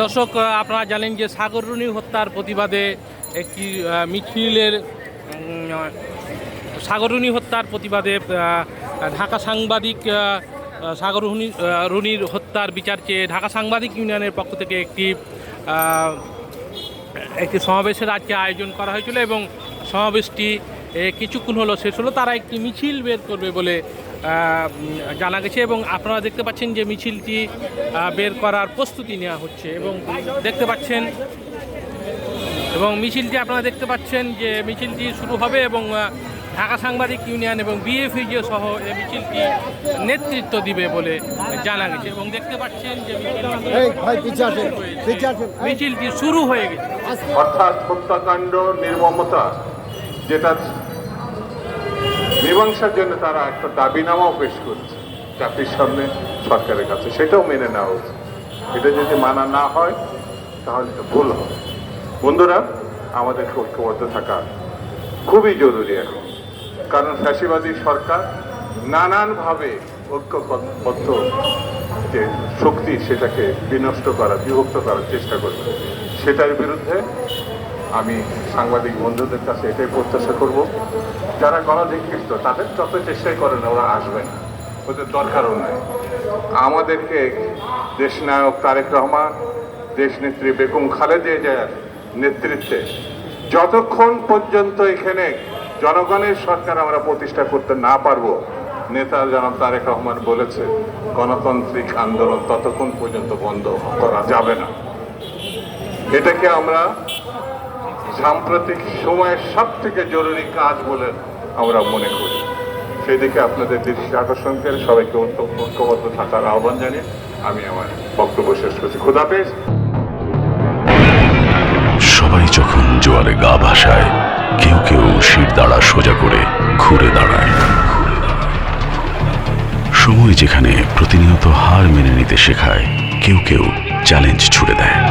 দর্শক আপনারা জানেন যে সাগররুনি হত্যার প্রতিবাদে একটি মিছিলের সাগররুনি হত্যার প্রতিবাদে ঢাকা সাংবাদিক সাগররুনি রুনির হত্যার বিচার চেয়ে ঢাকা সাংবাদিক ইউনিয়নের পক্ষ থেকে একটি একটি সমাবেশের আজকে আয়োজন করা হয়েছিল এবং সমাবেশটি কিছুক্ষণ হলো শেষ হলো তারা একটি মিছিল বের করবে বলে জানা গেছে এবং আপনারা দেখতে পাচ্ছেন যে মিছিলটি বের করার প্রস্তুতি নেওয়া হচ্ছে এবং দেখতে পাচ্ছেন এবং মিছিলটি আপনারা দেখতে পাচ্ছেন যে মিছিলটি শুরু হবে এবং ঢাকা সাংবাদিক ইউনিয়ন এবং বিএফইজে সহ এই মিছিলটি নেতৃত্ব দিবে বলে জানা গেছে এবং দেখতে পাচ্ছেন যে মিছিলটি শুরু হয়ে গেছে। অর্থাৎ হত্যাকাণ্ড নির্মমতা যেটা মীমাংসার জন্য তারা একটা দাবিনামাও পেশ করছে, জাতির সামনে সরকারের কাছে। সেটাও মেনে নেওয়া উচিত এটা যদি মানা না হয়, তাহলে তো ভুল হবে। বন্ধুরা, আমাদের ঐক্যবদ্ধ থাকা খুবই জরুরি এখন। কারণ ফ্যাসিবাদী সরকার নানানভাবে ঐক্যবদ্ধ যে শক্তি, সেটাকে বিনষ্ট করা বিভক্ত করার চেষ্টা করবে। সেটার বিরুদ্ধে আমি সাংবাদিক বন্ধুদের কাছে এটাই প্রত্যাশা করব। যারা গণধিকৃষ্ট তাদের যত চেষ্টাই করেন, ওরা আসবে না। ওদের দরকারও নাই। আমাদেরকে দেশনায়ক তারেক রহমান, দেশনেত্রী বেগম খালেদা জিয়ার নেতৃত্বে যতক্ষণ পর্যন্ত এখানে জনগণের সরকার আমরা প্রতিষ্ঠা করতে না পারব, নেতা জনাব তারেক রহমান বলেছে, গণতান্ত্রিক আন্দোলন ততক্ষণ পর্যন্ত বন্ধ করা যাবে না। এটাকে আমরা সাম্প্রতিক সময়ের সব থেকে জরুরি কাজ বলে আমরা মনে করি। সেদিকে আপনাদের দৃষ্টি আকর্ষণ করে সবাইকে ঐক্য- ঐক্যবদ্ধ থাকার আহ্বান জানিয়ে আমি আমার বক্তব্য শেষ করছি। খুদাফেজ সবাই যখন জোয়ারে গা ভাসায়, কেউ কেউ শির দাঁড়া সোজা করে ঘুরে দাঁড়ায়। সময় যেখানে প্রতিনিয়ত হার মেনে নিতে শেখায়, কেউ কেউ চ্যালেঞ্জ ছুড়ে দেয়।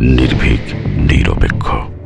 নির্ভীক নিরপেক্ষ।